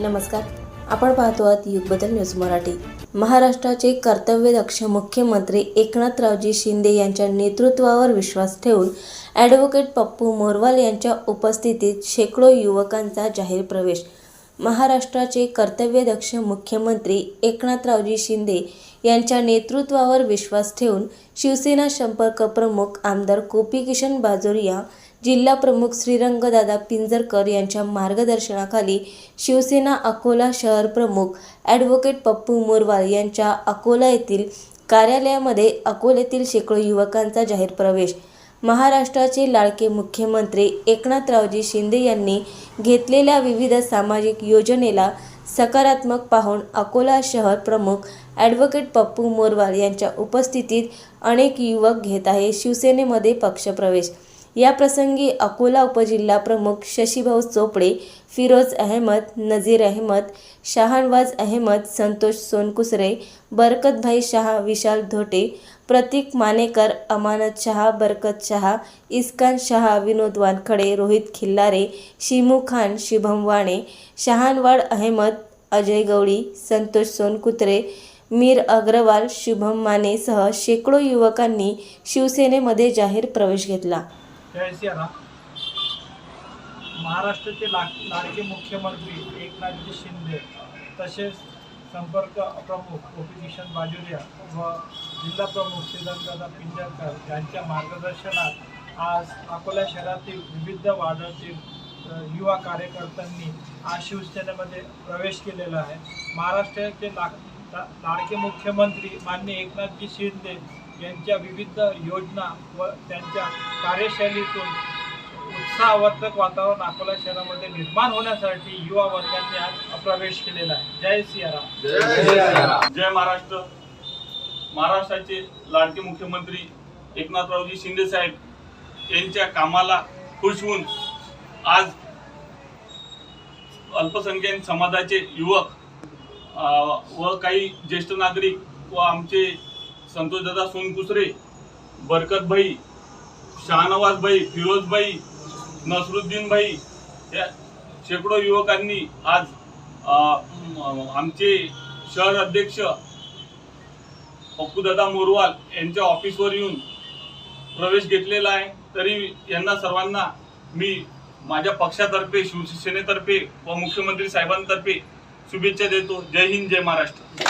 नमस्कार. आपण पाहतो आहात युगबदल न्यूज मराठी. महाराष्ट्राचे कर्तव्यदक्ष मुख्यमंत्री एकनाथरावजी शिंदे यांच्या नेतृत्वावर विश्वास ठेवून ॲडव्होकेट पप्पू मोरवाल यांच्या उपस्थितीत शेकडो युवकांचा जाहीर प्रवेश. महाराष्ट्राचे कर्तव्यदक्ष मुख्यमंत्री एकनाथरावजी शिंदे यांच्या नेतृत्वावर विश्वास ठेवून शिवसेना संपर्क प्रमुख आमदार कोपी किशन बाजोरिया जिल्हा प्रमुख श्रीरंगदादा पिंजरकर यांच्या मार्गदर्शनाखाली शिवसेना अकोला शहर प्रमुख ॲडव्होकेट पप्पू मोरवाल यांच्या अकोला येथील कार्यालयामध्ये अकोल्यातील शेकडो युवकांचा जाहीर प्रवेश महाराष्ट्राचे लाडके मुख्यमंत्री एकनाथरावजी शिंदे यांनी घेतलेल्या विविध सामाजिक योजनेला सकारात्मक पाहून अकोला शहर प्रमुख ॲडव्होकेट पप्पू मोरवाल यांच्या उपस्थितीत अनेक युवक घेत आहे शिवसेनेमध्ये पक्षप्रवेश. या प्रसंगी अकोला उपजिल्हा प्रमुख शशीभाऊ चोपडे फिरोज अहमद नझीर अहमद शहानवाज अहमद संतोष सोनकुसरे बरकतभाई शहा विशाल धोटे प्रतीक मानेकर अमानत शहा बरकत शहा इस्कान शहा विनोद वानखडे रोहित खिल्लारे शिमू खान शुभम वाणे शहानवाड अहमद अजय गवळी संतोष सोनकुत्रे मीर अग्रवाल शुभम मानेसह शेकडो युवकांनी शिवसेनेमध्ये जाहीर प्रवेश घेतला. जय महाराष्ट्राचे ला लाडके मुख्यमंत्री एकनाथजी शिंदे तसेच संपर्क प्रमुख गोपीकिशन बाजुरिया व जिल्हा प्रमुख श्रीरंगदादा पिंजरकर यांच्या मार्गदर्शनात आज अकोला शहरातील विविध वार्डातील युवा कार्यकर्त्यांनी आज शिवसेनेमध्ये प्रवेश केलेला आहे. महाराष्ट्राचे ला लाडके मुख्यमंत्री माननीय एकनाथजी शिंदे यांच्या विविध योजना व त्यांच्या कार्यशैलीतून उत्साहवर्धक वातावरण अकोला शहरामध्ये निर्माण होण्यासाठी युवा वर्गांनी आज प्रवेश केलेला आहे. जय सियाराम. जय महाराष्ट्र. महाराष्ट्राचे लाडके मुख्यमंत्री एकनाथरावजी शिंदे साहेब यांच्या कामाला खुश होऊन आज अल्पसंख्याक समाजाचे युवक व काही ज्येष्ठ नागरिक व आमचे संतोषदादा सोनकुसरे बरकतभाई शहानवाजभाई फिरोजभाई नसरुद्दीनभाई या शेकडो युवकांनी आज आमचे शहर अध्यक्ष पप्पूदादा मोरवाल यांच्या ऑफिसवर येऊन प्रवेश घेतलेला आहे. तरी यांना सर्वांना मी माझ्या पक्षातर्फे शिवसेनेतर्फे व मुख्यमंत्री साहेबांतर्फे शुभेच्छा देतो. जय हिंद जय महाराष्ट्र.